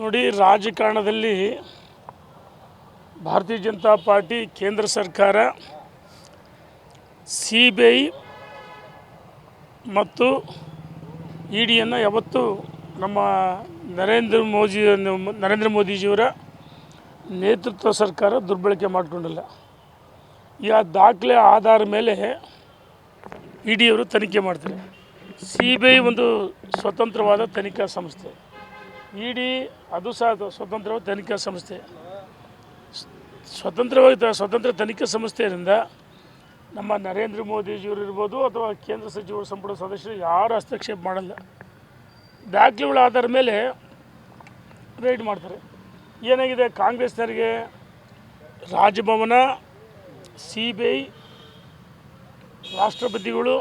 ನೋಡಿ, ರಾಜಕಾರಣದಲ್ಲಿ ಭಾರತೀಯ ಜನತಾ ಪಾರ್ಟಿ, ಕೇಂದ್ರ ಸರ್ಕಾರ ಸಿ ಬಿ ಐ ಮತ್ತು ಇ ಡಿಯನ್ನು ಯಾವತ್ತೂ ನಮ್ಮ ನರೇಂದ್ರ ಮೋದಿ, ನರೇಂದ್ರ ಮೋದಿಜಿಯವರ ನೇತೃತ್ವ ಸರ್ಕಾರ ದುರ್ಬಳಕೆ ಮಾಡಿಕೊಂಡಿಲ್ಲ. ಈ ಆ ದಾಖಲೆ ಆಧಾರ ಮೇಲೆ ಇ ಡಿಯವರು ತನಿಖೆ ಮಾಡ್ತಾರೆ. ಸಿ ಬಿ ಐ ಒಂದು ಸ್ವತಂತ್ರವಾದ ತನಿಖಾ ಸಂಸ್ಥೆ. ಇ ಡಿ ಅದು ಸಹ ಸ್ವತಂತ್ರವಾದ ತನಿಖಾ ಸಂಸ್ಥೆ. ಸ್ವತಂತ್ರವಾಗಿ ಸ್ವತಂತ್ರ ತನಿಖಾ ಸಂಸ್ಥೆಯಿಂದ ನಮ್ಮ ನರೇಂದ್ರ ಮೋದಿಜಿಯವರು ಇರ್ಬೋದು ಅಥವಾ ಕೇಂದ್ರ ಸಚಿವರು ಸಂಪುಟ ಸದಸ್ಯರು ಯಾರು ಹಸ್ತಕ್ಷೇಪ ಮಾಡಲ್ಲ. ದಾಖಲೆಗಳ ಆಧಾರ ಮೇಲೆ ರೈಡ್ ಮಾಡ್ತಾರೆ. ಏನಾಗಿದೆ? ಕಾಂಗ್ರೆಸ್ನವರಿಗೆ ರಾಜಭವನ ಸಿ ಬಿ ಐ ರಾಷ್ಟ್ರಪತಿಗಳು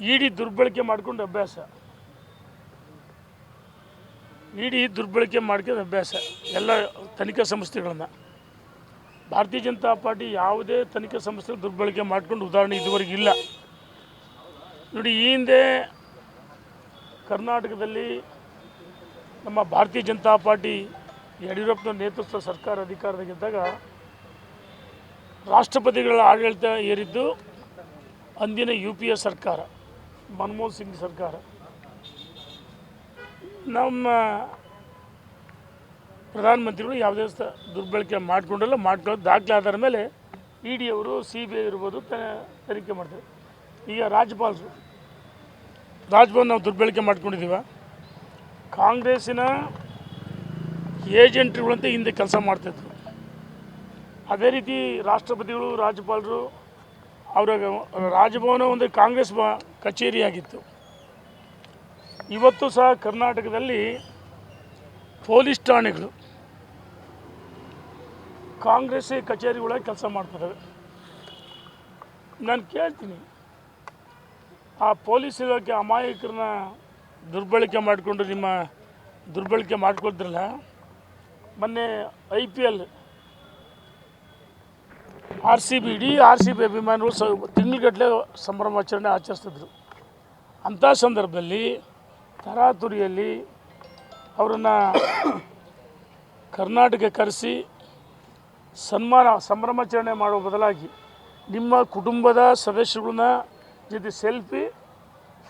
ಇಡಿ ದುರ್ಬಳಕೆ ಮಾಡ್ಕೊಂಡು ಅಭ್ಯಾಸ. ಇಡಿ ದುರ್ಬಳಕೆ ಮಾಡ್ಕೊಂಡು ಅಭ್ಯಾಸ. ಎಲ್ಲ ತನಿಖಾ ಸಂಸ್ಥೆಗಳನ್ನು. ಭಾರತೀಯ ಜನತಾ ಪಾರ್ಟಿ ಯಾವುದೇ ತನಿಖಾ ಸಂಸ್ಥೆ ದುರ್ಬಳಕೆ ಮಾಡ್ಕೊಂಡು ಉದಾಹರಣೆ ಇದುವರೆಗೆ ಇಲ್ಲ. ನೋಡಿ, ಈ ಹಿಂದೆ ಕರ್ನಾಟಕದಲ್ಲಿ ನಮ್ಮ ಭಾರತೀಯ ಜನತಾ ಪಾರ್ಟಿ ಯಡಿಯೂರಪ್ಪನ ನೇತೃತ್ವ ಸರ್ಕಾರ ಅಧಿಕಾರದಾಗಿದ್ದಾಗ ರಾಷ್ಟ್ರಪತಿಗಳ ಆಡಳಿತ ಏರಿದ್ದು, ಅಂದಿನ ಯು ಪಿ ಎ ಸರ್ಕಾರ. ಮನಮೋಹನ್ ಸಿಂಗ್ ಸರ್ಕಾರ. ನಮ್ಮ ಪ್ರಧಾನಮಂತ್ರಿಗಳು ಯಾವುದೇ ದುರ್ಬಳಕೆ ಮಾಡ್ಕೊಂಡಲ್ಲ, ಮಾಡ್ಕೊಳ್ಳೋದು ದಾಖಲೆ ಆಧಾರ ಮೇಲೆ ಇ ಡಿ ಅವರು ಸಿ ಬಿ ಐ ಇರ್ಬೋದು ತನಿಖೆ ಮಾಡ್ತಾರೆ. ಈಗ ರಾಜ್ಯಪಾಲರು ರಾಜ್ಭವನ್ ನಾವು ದುರ್ಬಳಕೆ ಮಾಡ್ಕೊಂಡಿದ್ದೀವ. ಕಾಂಗ್ರೆಸ್ಸಿನ ಏಜೆಂಟ್ರುಗಳಂತೆ ಹಿಂದೆ ಕೆಲಸ ಮಾಡ್ತಾಯಿದ್ರು ಅದೇ ರೀತಿ ರಾಷ್ಟ್ರಪತಿಗಳು, ರಾಜ್ಯಪಾಲರು ಅವರ ರಾಜಭವನ ಒಂದು ಕಾಂಗ್ರೆಸ್ ಕಚೇರಿಯಾಗಿತ್ತು. ಇವತ್ತು ಸಹ ಕರ್ನಾಟಕದಲ್ಲಿ ಪೊಲೀಸ್ ಠಾಣೆಗಳು ಕಾಂಗ್ರೆಸ್ ಕಚೇರಿಗಳಾಗಿ ಕೆಲಸ ಮಾಡ್ತಿದ್ದಾವೆ. ನಾನು ಕೇಳ್ತೀನಿ, ಆ ಪೊಲೀಸ್ ಇಲಾಖೆ ಅಮಾಯಕರನ್ನ ದುರ್ಬಳಕೆ ಮಾಡಿಕೊಂಡು ನಿಮ್ಮ ದುರ್ಬಳಕೆ ಮಾಡ್ಕೊಳ್ತಿರಲ್ಲ, ಮೊನ್ನೆ I P L R C B ಇಡೀ ಆರ್ ಸಿ ಬಿ ಅಭಿಮಾನಿಗಳು ಸ ತಿಂಗಳಗಟ್ಟಲೆ ಸಂಭ್ರಮಾಚರಣೆ ಆಚರಿಸ್ತಿದ್ರು. ಅಂಥ ಸಂದರ್ಭದಲ್ಲಿ ತರಾತುರಿಯಲ್ಲಿ ಅವರನ್ನು ಕರ್ನಾಟಕ ಕರೆಸಿ ಸನ್ಮಾನ, ಸಂಭ್ರಮಾಚರಣೆ ಮಾಡುವ ಬದಲಾಗಿ ನಿಮ್ಮ ಕುಟುಂಬದ ಸದಸ್ಯಗಳನ್ನ ಜೊತೆ ಸೆಲ್ಫಿ,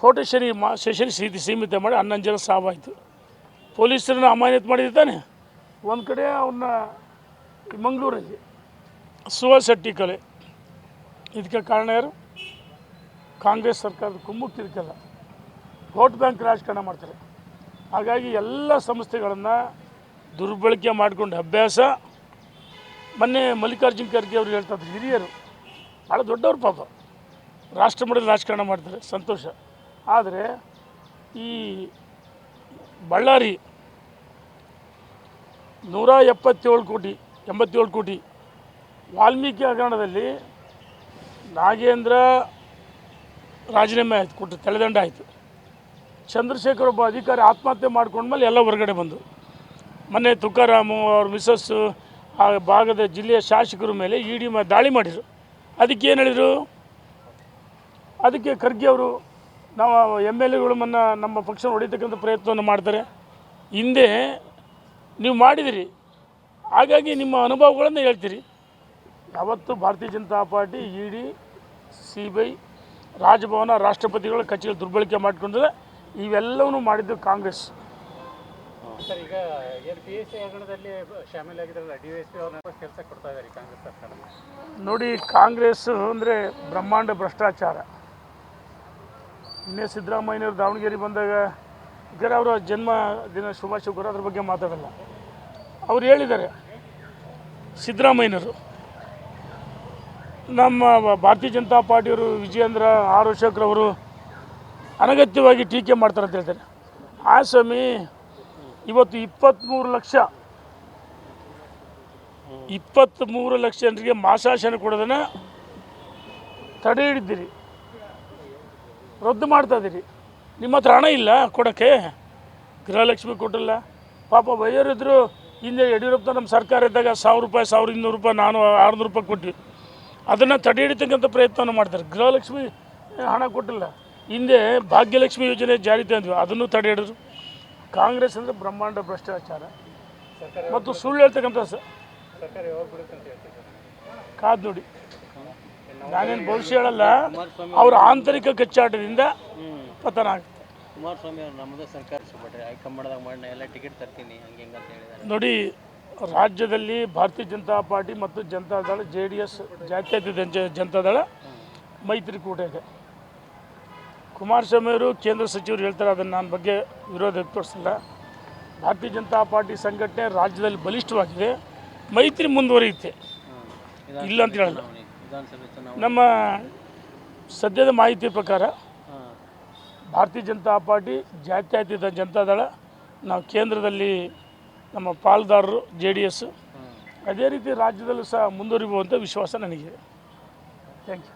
ಫೋಟೋ ಮಾ, ಸೆಷನ್ ಸೀತಿ ಸೀಮಿತ ಮಾಡಿ ಹನ್ನೊಂದು ಜನ ಸಾವಾಯಿತು. ಪೊಲೀಸರನ್ನ ಅಮಾನತು ಮಾಡಿದ್ದಾನೆ. ಒಂದು ಕಡೆ ಅವನ್ನ ಮಂಗಳೂರಲ್ಲಿ ಸುವಸಟ್ಟಿ ಕಲೆ. ಇದಕ್ಕೆ ಕಾರಣ ಯಾರು? ಕಾಂಗ್ರೆಸ್ ಸರ್ಕಾರದ ಕುಮ್ಮುಕ್ಕಿದಕ್ಕೆಲ್ಲ ವೋಟ್ ಬ್ಯಾಂಕ್ ರಾಜಕಾರಣ ಮಾಡ್ತಾರೆ. ಹಾಗಾಗಿ ಎಲ್ಲ ಸಂಸ್ಥೆಗಳನ್ನು ದುರ್ಬಳಕೆ ಮಾಡಿಕೊಂಡು ಅಭ್ಯಾಸ. ಮೊನ್ನೆ ಮಲ್ಲಿಕಾರ್ಜುನ್ ಖರ್ಗೆ ಅವರು ಹೇಳ್ತಾ ಇದ್ರು, ಹಿರಿಯರು. ಭಾಳ ದೊಡ್ಡವ್ರ ಪಾಪ. ರಾಷ್ಟ್ರ ಮಟ್ಟದಲ್ಲಿ ರಾಜಕಾರಣ ಮಾಡ್ತಾರೆ, ಸಂತೋಷ. ಆದರೆ ಈ ಬಳ್ಳಾರಿ ನೂರ ಎಪ್ಪತ್ತೇಳು ಕೋಟಿ, ಎಂಬತ್ತೇಳು ಕೋಟಿ ವಾಲ್ಮೀಕಿ ಹಗರಣದಲ್ಲಿ ನಾಗೇಂದ್ರ ರಾಜೀನಾಮೆ ಆಯಿತು ಕೊಟ್ಟು ತಲೆದಂಡ ಆಯಿತು. ಚಂದ್ರಶೇಖರ್ ಒಬ್ಬ ಅಧಿಕಾರಿ ಆತ್ಮಹತ್ಯೆ ಮಾಡ್ಕೊಂಡ್ಮೇಲೆ ಎಲ್ಲ ಹೊರಗಡೆ ಬಂದರು ಮೊನ್ನೆ ತುಕಾರಾಮು ಅವ್ರ ಮಿಸಸ್ಸು, ಆ ಭಾಗದ ಜಿಲ್ಲೆಯ ಶಾಸಕರ ಮೇಲೆ ಇ ಡಿ ದಾಳಿ ಮಾಡಿದರು. ಅದಕ್ಕೆ ಏನು ಹೇಳಿದರು? ಅದಕ್ಕೆ ಖರ್ಗೆ ಅವರು, ನಾವು ಎಂ ಎಲ್ ಎಗಳು ಮನ್ನ ನಮ್ಮ ಪಕ್ಷ ಹೊಡಿತಕ್ಕಂಥ ಪ್ರಯತ್ನವನ್ನು ಮಾಡ್ತಾರೆ. ಹಿಂದೆ ನೀವು ಮಾಡಿದಿರಿ. ಹಾಗಾಗಿ ನಿಮ್ಮ ಅನುಭವಗಳನ್ನು ಹೇಳ್ತೀರಿ. ಯಾವತ್ತು Bharatiya Janata party E D C B I Raj Bhavan ರಾಷ್ಟ್ರಪತಿಗಳ ಕಚೇರಿ ದುರ್ಬಳಕೆ ಮಾಡಿಕೊಂಡಿದೆ. ಇವೆಲ್ಲವನ್ನೂ ಮಾಡಿದ್ದು ಕಾಂಗ್ರೆಸ್. ಸರ್ ಈಗ ಏನು ಪಿ ಎಸ್ ಸಿ ಹಗರಣದಲ್ಲಿ ಶಾಮೀಲಾಗಿದ್ರಲ್ಲ ಡಿ ಎಸ್ ಪಿ ಅವ್ರನ್ನ ಕೆಲಸ ಕೊಡ್ತಾ ಇದ್ದಾರೆ ಕಾಂಗ್ರೆಸ್ ಸರ್ಕಾರ? ನೋಡಿ ಕಾಂಗ್ರೆಸ್ ಅಂದರೆ ಬ್ರಹ್ಮಾಂಡ ಭ್ರಷ್ಟಾಚಾರ. ನಿನ್ನೆ ಸಿದ್ದರಾಮಯ್ಯನವರು ದಾವಣಗೆರೆ ಬಂದಾಗ ಯಾಕಂದರೆ ಅವರ ಜನ್ಮ ದಿನ ಶುಭಾಶಯ ಕೂಡ ಅದ್ರ ಬಗ್ಗೆ ಮಾತಾಡಲ್ಲ. ಅವ್ರು ಹೇಳಿದ್ದಾರೆ ಸಿದ್ದರಾಮಯ್ಯನವರು. ನಮ್ಮ ಭಾರತೀಯ ಜನತಾ ಪಾರ್ಟಿಯವರು ವಿಜಯೇಂದ್ರ ಆರ್ ಅಶೋಕ್ರವರು ಅನಗತ್ಯವಾಗಿ ಟೀಕೆ ಮಾಡ್ತಾರೆ ಅಂತ ಹೇಳ್ತಾರೆ. ಆ ಸ್ವಾಮಿ ಇವತ್ತು ಇಪ್ಪತ್ತ್ಮೂರು ಲಕ್ಷ ಇಪ್ಪತ್ತ್ಮೂರು ಲಕ್ಷ ಜನರಿಗೆ ಮಾಸಾಶನ ಕೊಡೋದನ್ನು ತಡೆ ಹಿಡಿದಿರಿ. ರದ್ದು ಮಾಡ್ತಾ ಇದ್ದೀರಿ. ನಿಮ್ಮ ಹತ್ರ ಹಣ ಇಲ್ಲ ಕೊಡೋಕ್ಕೆ? ಗೃಹಲಕ್ಷ್ಮಿ ಕೊಟ್ಟಿಲ್ಲ. ಪಾಪ ಬಯ್ಯೋರಿದ್ರು ಹಿಂದೆ ಯಡಿಯೂರಪ್ಪ ನಮ್ಮ ಸರ್ಕಾರ ಇದ್ದಾಗ ಸಾವಿರ ರೂಪಾಯಿ ಸಾವಿರ ಇನ್ನೂರು ರೂಪಾಯಿ ನಾನು ಆರುನೂರು ರೂಪಾಯಿ ಕೊಟ್ಟು ಅದನ್ನು ತಡೆ ಹಿಡಿತಕ್ಕಂಥ ಪ್ರಯತ್ನವನ್ನು ಮಾಡ್ತಾರೆ. ಗೃಹಲಕ್ಷ್ಮಿ ಹಣ ಕೊಟ್ಟಿಲ್ಲ. ಹಿಂದೆ ಭಾಗ್ಯಲಕ್ಷ್ಮಿ ಯೋಜನೆ ಜಾರಿ ತಂದ್ವಿ. ಅದನ್ನು ತಡೆ ಹಿಡಿದ್ರು. ಕಾಂಗ್ರೆಸ್ ಅಂದರೆ ಬ್ರಹ್ಮಾಂಡ ಭ್ರಷ್ಟಾಚಾರ. ಮತ್ತು ಸುಳ್ಳು ಹೇಳ್ತಕ್ಕಂಥ ಸ ಕಾದು ನೋಡಿ. ನಾನೇನು ಭವಿಷ್ಯ ಹೇಳಲ್ಲ. ಅವರ ಆಂತರಿಕ ಕಚ್ಚಾಟದಿಂದ ಪತನ ಆಗುತ್ತೆ ಕುಮಾರಸ್ವಾಮಿ ಅವರು ನಮ್ಮದೇ ಸರ್ಕಾರ ಹೈಕಮಾಂಡ್ದಾಗ ಮಾಡಿ ಎಲ್ಲ ಟಿಕೆಟ್ ತರ್ತೀನಿ ಹಿಂಗೆ ಅಂತ ಹೇಳಿದ್ದಾರೆ. ನೋಡಿ ರಾಜ್ಯದಲ್ಲಿ ಭಾರತೀಯ ಜನತಾ ಪಾರ್ಟಿ ಮತ್ತು ಜನತಾದಳ ಜೆ ಡಿ ಎಸ್ ಜಾತ್ಯತೀತ ಜನ- ಜನತಾದಳ ಮೈತ್ರಿಕೂಟ ಇದೆ. ಕುಮಾರಸ್ವಾಮಿ ಅವರು ಕೇಂದ್ರ ಸಚಿವರು ಹೇಳ್ತಾರೆ, ಅದನ್ನು ನನ್ನ ಬಗ್ಗೆ ವಿರೋಧ ವ್ಯಕ್ತಪಡಿಸಿಲ್ಲ. ಭಾರತೀಯ ಜನತಾ ಪಾರ್ಟಿ ಸಂಘಟನೆ ರಾಜ್ಯದಲ್ಲಿ ಬಲಿಷ್ಠವಾಗಿದೆ, ಮೈತ್ರಿ ಮುಂದುವರಿಯುತ್ತೆ. ಇಲ್ಲ ಅಂತ ಹೇಳಲ್ಲ. ನಮ್ಮ ಸದ್ಯದ ಮಾಹಿತಿ ಪ್ರಕಾರ ಭಾರತೀಯ ಜನತಾ ಪಾರ್ಟಿ ಜಾತ್ಯತೀತ ಜನತಾದಳ ನಾವು ಕೇಂದ್ರದಲ್ಲಿ ನಮ್ಮ ಪಾಲ್ದಾರರು ಜೆ ಡಿ ಎಸ್. ಅದೇ ರೀತಿ ರಾಜ್ಯದಲ್ಲೂ ಸಹ ಮುಂದುವರಿಯುವಂಥ ವಿಶ್ವಾಸ ನನಗಿದೆ. Thank you.